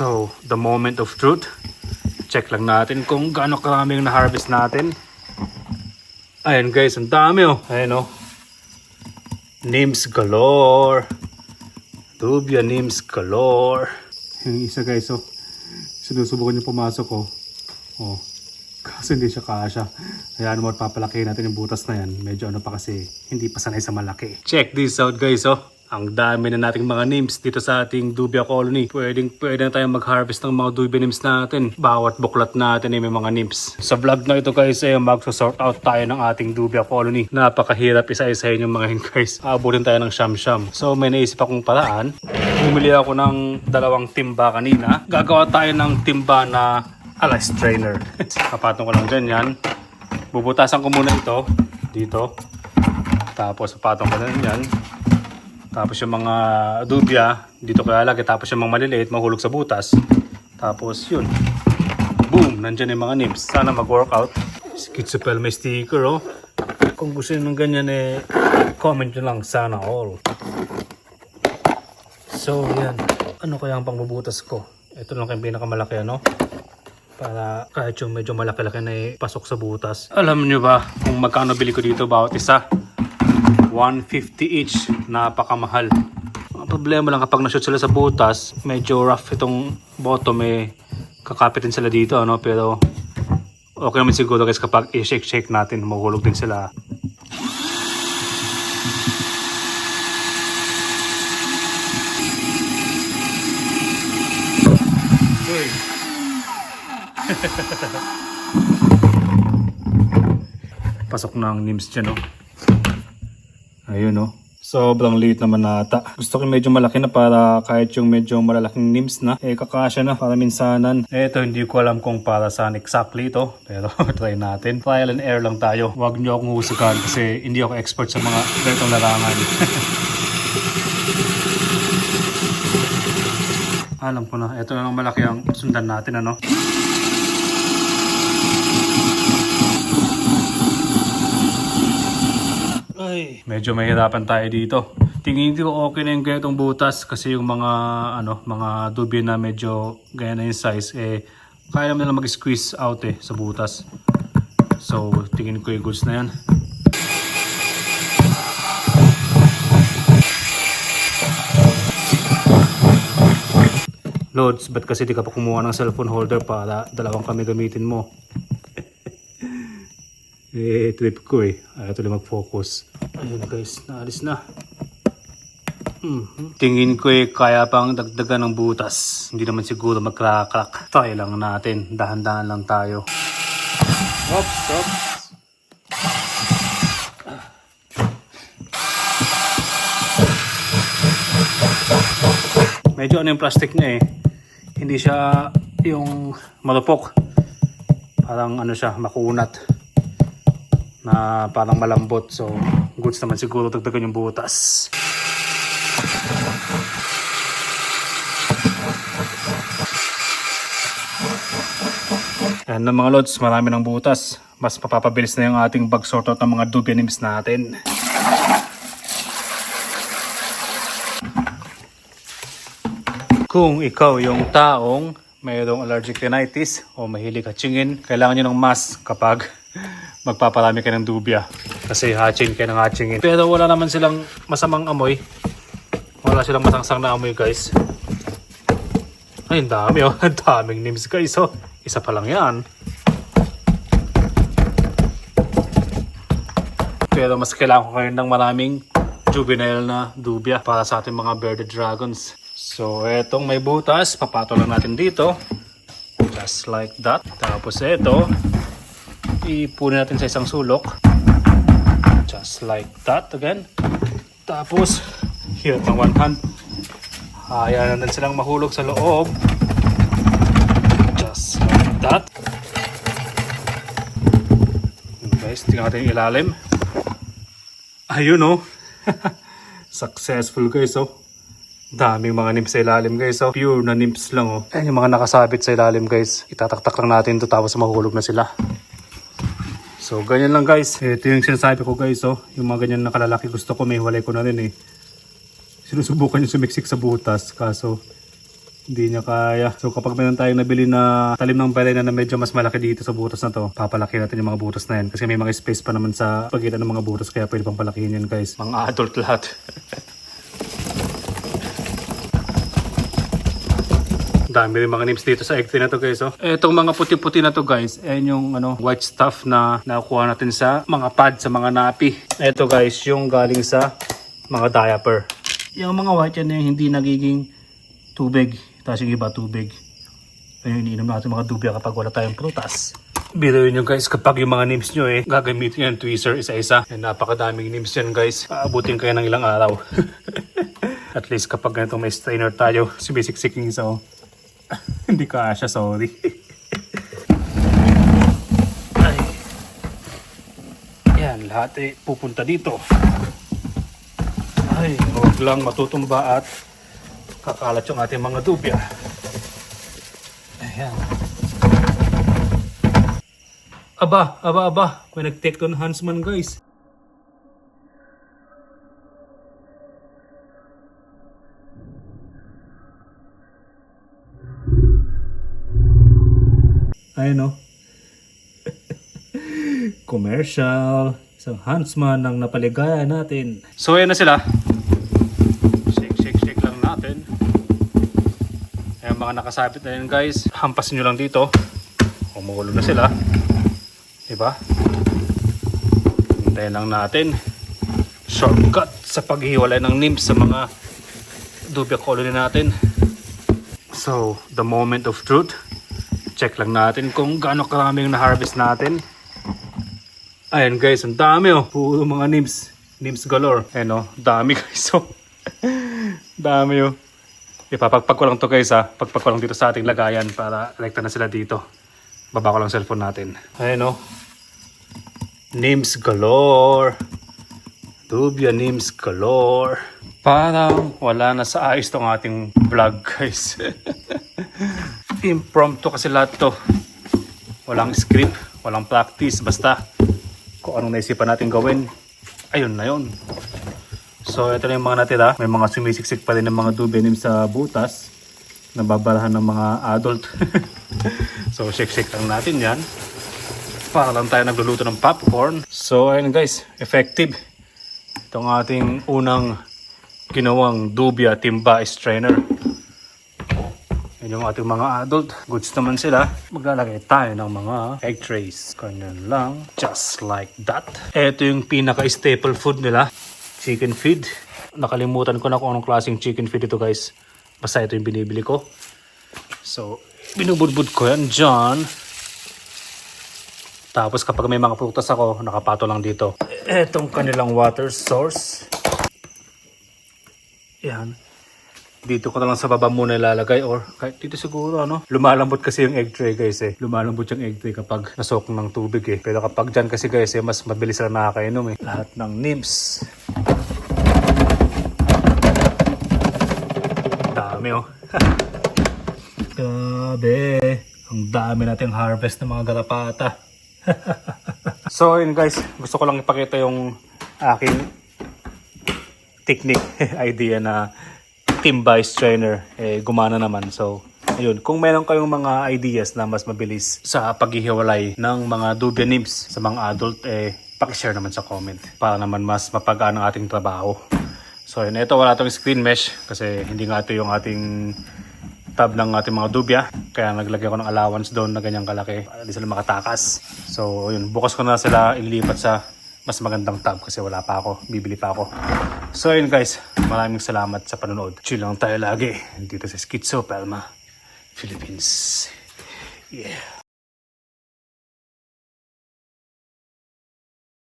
So, the moment of truth. Check lang natin kung gaano karami yung na-harvest natin. Ayan guys, ang dami oh. Ayan oh. Names galore. Dubia names galore. Yung isa guys oh. Sinusubukan yung pumasok oh. Oh. Kaso hindi siya kasha. Hayaan mo papalaki natin yung butas na yan. Medyo ano pa kasi hindi pa sanay sa malaki. Check this out guys oh. Ang dami na nating mga nymphs dito sa ating Dubia Colony. Pwedeng pwede na tayong mag-harvest ng mga Dubia nymphs natin. Bawat buklat natin ay may mga nymphs. Sa vlog na ito guys ay mag-sort out tayo ng ating Dubia Colony. Napakahirap isa-isahin yung mga yun guys. Aabutin tayo ng siyam-siyam. So may naisip akong paraan. Bumili ako ng dalawang timba kanina. Gagawa tayo ng timba na ala strainer. Kapatong ko lang dyan yan. Bubutasan ko muna ito dito. Tapos papatong ko na yan. Tapos yung mga dubya, dito ko lalagay. Tapos yung mga maliliit, mahulog sa butas. Tapos yun. Boom! Nandyan yung mga nymphs. Sana mag-workout. Schizopel may sticker oh. Kung gusto nyo ng ganyan eh, comment nyo lang sana all. So yan. Ano kaya ang pangbubutas ko? Ito lang kayong pinakamalaki ano? Para kahit yung medyo malaki-laki na eh, pasok sa butas. Alam nyo ba kung magkano bili ko dito bawat isa? 150 each. Napakamahal. Ang problema lang kapag na-shoot sila sa butas, medyo rough itong bottom eh. Kakapitin sila dito ano pero okay naman siguro guys kapag i-shake-shake natin mahulog din sila. Pasok na ang nims dyan, no? Ayun, no? Sobrang liit naman nata. Gusto ko medyo malaki na para kahit yung medyo malalaking nims na, eh kakasya na para minsanan. Ito, hindi ko alam kung para saan exactly ito. Pero try natin. Trial and error lang tayo. Huwag niyo akong husagan kasi hindi ako expert sa mga ganitong larangan. alam ko na. Ito na lang malaki ang sundan natin, ano? Ay, medyo mahirapan tayo dito. Tingin ko okay na yung ganitong butas kasi yung mga ano, mga dubi na medyo gaya na yung size eh kaya naman nila mag-squeeze out eh sa butas. So, tingin ko yung goods na yan. Lods, ba't kasi di ka pa kumuha ng cellphone holder para dalawang kami gamitin mo? Eh, trip ko eh. Ayaw tuloy mag-focus. Ayun guys, naalis na. Mhm. Tingin ko eh, kaya pang dagdagan ng butas. Hindi naman siguro mag-crack-crack. Try lang natin. Dahan-dahan lang tayo. Oops, oops. Medyo ano yung plastic niya eh. Hindi siya yung malupok. Parang ano siya, makunat na parang malambot. So, goods naman siguro dagdagan yung butas. Ayan na mga lods, marami ng butas. Mas papapabilis na yung ating bag sort out ng mga dubia nymphs natin. Kung ikaw yung taong mayroong allergic rhinitis o mahilig hatsingin, kailangan nyo ng mask kapag magpaparami ka ng dubia. Kasi hatching ka ng hatchingin. Pero wala naman silang masamang amoy. Wala silang masangsang na amoy guys. Ay, dami oh. Ang daming names guys oh. Isa pa lang yan. Pero mas kailangan ko kayo ng maraming juvenile na dubia para sa ating mga bearded dragons. So, etong may butas, papato lang natin dito. Just like that. Tapos ito, ipunin natin sa isang sulok. Just like that again. Tapos, hirap ng one hand. Hayaan natin silang mahulog sa loob. Just like that. Yun guys, tingnan natin yung ilalim. Ayun oh. Successful guys oh. Daming mga nymphs sa ilalim guys oh. Pure na nymphs lang oh. Ayan yung mga nakasabit sa ilalim guys. Itataktak lang natin to tapos mahulog na sila. So ganyan lang guys. Ito yung sinasabi ko guys oh. Yung mga ganyan na kalalaki gusto ko may walay ko na rin eh. Sinusubukan yung sumiksik sa butas kaso Hindi niya kaya. So kapag meron tayong nabili na talim ng balena na medyo mas malaki dito sa butas na to, papalaki natin yung mga butas na yan. Kasi may mga space pa naman sa pagitan ng mga butas kaya pwede pang palakihin yan guys. Mga adult lahat. Dami rin mga names dito sa egg tray na to guys. Oh. Etong mga puti-puti na to guys, ayan yung ano, white stuff na nakuha natin sa mga pad, sa mga napi. Ito guys, yung galing sa mga diaper. Yung mga white yan yung hindi nagiging tubig. Tapos yung iba tubig. Ayun, iniinom natin mga dubya kapag wala tayong prutas. Biro nyo guys, kapag yung mga names nyo eh, gagamitin yan tweezer isa-isa. Napakadaming names yan guys. Aabutin kayo ng ilang araw. At least kapag ganito may strainer tayo, sumisiksik yung isa oh. Hindi ka asya, sorry. Ay. Yan, lahat eh pupunta dito. Ay, huwag lang matutumba at kakalat yung ating mga dubya. Ayan. Aba, aba, aba. May nag-take doon Hansman guys. Ayun o. Commercial. Isang Huntsman ang napaligaya natin. So ayan na sila. Shake, shake, shake lang natin. Ayan mga nakasabit na yun guys. Hampasin nyo lang dito. Kumukulo na sila. Diba? Hintayin lang natin. Shortcut sa paghiwalay ng nymphs sa mga dubia colony natin. So, the moment of truth check lang natin kung gaano karami yung na-harvest natin. Ayan guys, ang dami oh. Puro mga nymphs. Nymphs galore. Ayan oh, dami guys oh. dami oh. Ipapagpag ko lang to guys ha. Pagpag ko lang dito sa ating lagayan para rekta na sila dito. Baba ko lang cellphone natin. Ayan oh. Nymphs galore. Dubia nymphs galore. Parang wala na sa ayos tong ating vlog guys. impromptu kasi lahat to. Walang script, walang practice, basta kung anong naisipan natin gawin, ayun na yun. So ito na yung mga natira. May mga sumisiksik pa rin ng mga dubenim sa butas. Nababarahan ng mga adult. so shake-shake lang natin yan. Para lang tayo nagluluto ng popcorn. So ayun guys, effective. Itong ating unang ginawang dubia timba strainer. Yan yung ating mga adult. Goods naman sila. Maglalagay tayo ng mga egg trays. Ganyan lang. Just like that. Ito yung pinaka-staple food nila. Chicken feed. Nakalimutan ko na kung anong klaseng chicken feed ito guys. Basta ito yung binibili ko. So, binubudbud ko yan dyan. Tapos kapag may mga prutas ako, nakapato lang dito. Etong kanilang water source. Yan dito ko na lang sa baba muna ilalagay or kahit dito siguro ano. Lumalambot kasi yung egg tray guys eh. Lumalambot yung egg tray kapag nasok ng tubig eh. Pero kapag dyan kasi guys eh, mas mabilis lang nakakainom eh. Lahat ng nymphs. Dami oh. Grabe. Ang dami nating harvest ng mga garapata. so yun guys, gusto ko lang ipakita yung aking technique, idea na team vice trainer eh, gumana naman. So, ayun. Kung meron kayong mga ideas na mas mabilis sa paghihiwalay ng mga dubia nymphs sa mga adult, eh, pakishare naman sa comment para naman mas mapagaan ang ating trabaho. So, yun. Ito, wala itong screen mesh kasi hindi nga ito yung ating tab ng ating mga dubia. Kaya naglagay ko ng allowance doon na ganyang kalaki para di sila makatakas. So, yun. Bukas ko na sila ililipat sa mas magandang tab kasi wala pa ako. Bibili pa ako. So yun guys, maraming salamat sa panonood. Chill lang tayo lagi dito sa Schizo Palma, Philippines. Yeah.